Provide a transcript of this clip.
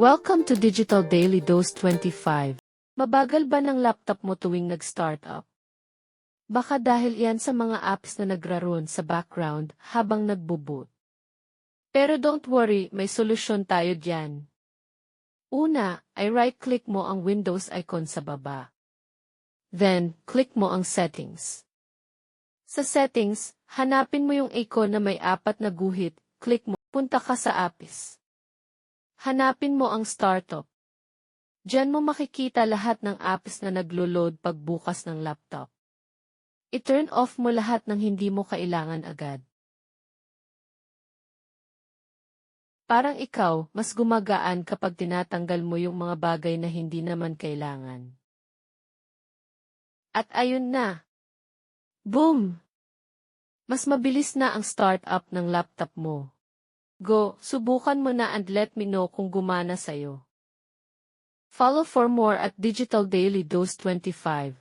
Welcome to Digital Daily Dose 25. Mabagal ba ng laptop mo tuwing nag-start up? Baka dahil yan sa mga apps na nagraroon sa background habang nagbo-boot. Pero don't worry, may solusyon tayo dyan. Una, ay right-click mo ang Windows icon sa baba. Then, click mo ang Settings. Sa Settings, hanapin mo yung icon na may apat na guhit, click mo, punta ka sa Apps. Hanapin mo ang Startup. Diyan mo makikita lahat ng apps na naglo-load pagbukas ng laptop. I-turn off mo lahat ng hindi mo kailangan agad. Parang ikaw, mas gumagaan kapag tinatanggal mo yung mga bagay na hindi naman kailangan. At ayun na. Boom! Mas mabilis na ang startup ng laptop mo. Go, subukan mo na and let me know kung gumana sa'yo. Follow for more at Digital Daily Dose 25.